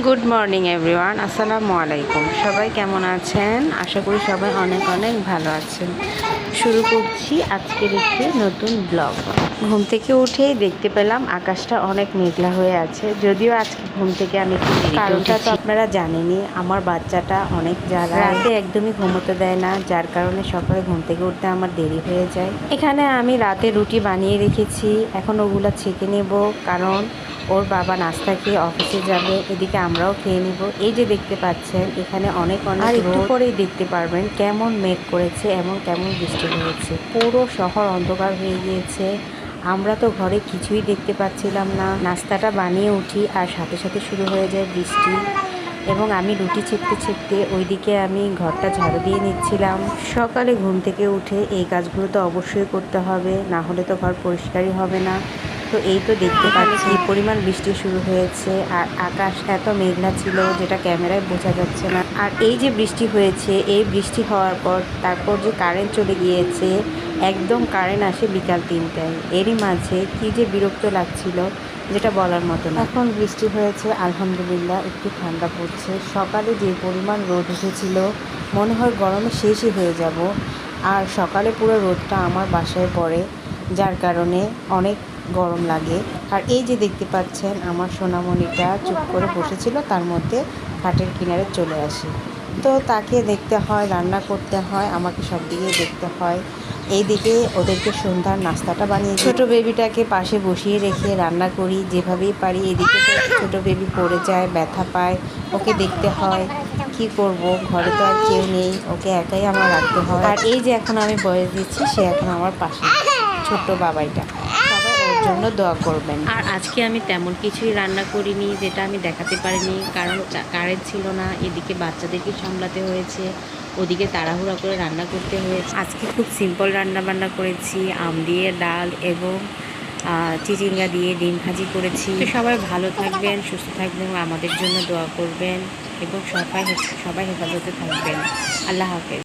Good morning everyone আসসালামু আলাইকুম সবাই কেমন আছেন? আশা করি সবাই অনেক অনেক ভালো আছেন। শুরু করছি আজকের একটি নতুন ব্লগ ঘুম থেকে উঠেই দেখতে পেলাম আকাশটা অনেক মেঘলা হয়ে আছে। যদিও আজকে ঘুম থেকে আমি কারণটা তো আপনারা জানেনই আমার বাচ্চাটা অনেক জ্বালা। রাতে একদমই ঘুমোতে দেয় না যার কারণে সকালে ঘুম থেকে উঠতে আমার দেরি হয়ে যায়। এখানে আমি রাতে রুটি বানিয়ে রেখেছি। এখন ওগুলো ছেঁকে নেব কারণ ওর বাবা নাস্তা খেয়ে অফিসে যাবে। এদিকে আমরাও খেয়ে নিব। এই যে দেখতে পাচ্ছেন এখানে অনেক অনেক আর একটু পরেই দেখতে পারবেন কেমন মেঘ করেছে এবং কেমন বৃষ্টি হয়েছে। পুরো শহর অন্ধকার হয়ে গিয়েছে। আমরা তো ঘরে কিছুই দেখতে পাচ্ছিলাম না। নাস্তাটা বানিয়ে উঠি আর সাথে সাথে শুরু হয়ে যায় বৃষ্টি। এবং আমি রুটি ছেঁকতে ছেঁকতে ওইদিকে আমি ঘরটা ঝাড়ু দিয়ে নিচ্ছিলাম। সকালে ঘুম থেকে উঠে এই কাজগুলো তো অবশ্যই করতে হবে না হলে তো ঘর পরিষ্কারই হবে না। তো এই তো দেখতে পাচ্ছি, পরিমাণ বৃষ্টি শুরু হয়েছে আর আকাশ এত মেঘলা ছিল যেটা ক্যামেরায় বোঝা যাচ্ছে না। আর এই যে বৃষ্টি হয়েছে, এই বৃষ্টি হওয়ার পর তারপর যে কারেন্ট চলে গিয়েছে, একদম কারেন্ট আসে বিকাল তিনটায়। এরই মাঝে কি যে বিরক্ত লাগছিল যেটা বলার মতো না। এখন বৃষ্টি হয়েছে, আলহামদুলিল্লাহ একটু ঠান্ডা পড়ছে। সকালে যে পরিমাণ রোদ উঠেছিল, মনে হয় গরমে শেষই হয়ে যাব। আর সকালে পুরো রোদটা আমার বাসায় পড়ে। যার কারণে অনেক গরম লাগে। আর এই যে দেখতে পাচ্ছেন, আমার সোনামণিটা চুপ করে বসেছিল, তার মধ্যে খাটের কিনারে চলে আসি। তো তাকে দেখতে হয়, রান্না করতে হয়, আমাকে সব দিকে দেখতে হয়। এইদিকে ওদেরকে সন্ধ্যার নাস্তাটা বানিয়ে ছোট বেবিটাকে পাশে বসিয়ে রেখে রান্না করি, যেভাবেই পারি এদিকে ছোট বেবি পড়ে যায়, ব্যথা পায়, ওকে দেখতে হয়, কি করব? ঘরে তো আর কেউ নেই, ওকে একাই আমার রাখতে হয়। আর এই যে এখন আমি বয়স দিচ্ছি, সে এখন আমার পাশে। ছোট্ট বাবাইটা জন্য দোয়া করবেন। আর আজকে আমি তেমন কিছুই রান্না করিনি, যেটা আমি দেখাতে পারিনি, কারণ কারেন্ট ছিল না, এদিকে বাচ্চাদেরকে সামলাতে হয়েছে, ওদিকে তাড়াহুড়া করে রান্না করতে হয়েছে। আজকে খুব সিম্পল রান্না বান্না করেছি, আম দিয়ে, ডাল এবং চিচিঙ্গা দিয়ে ডিম ভাজি করেছি। সবাই ভালো থাকবেন, সুস্থ থাকবেন, আমাদের জন্য দোয়া করবেন এবং সবাই সবাই হেফাজতে থাকবেন। আল্লাহ হাফেজ।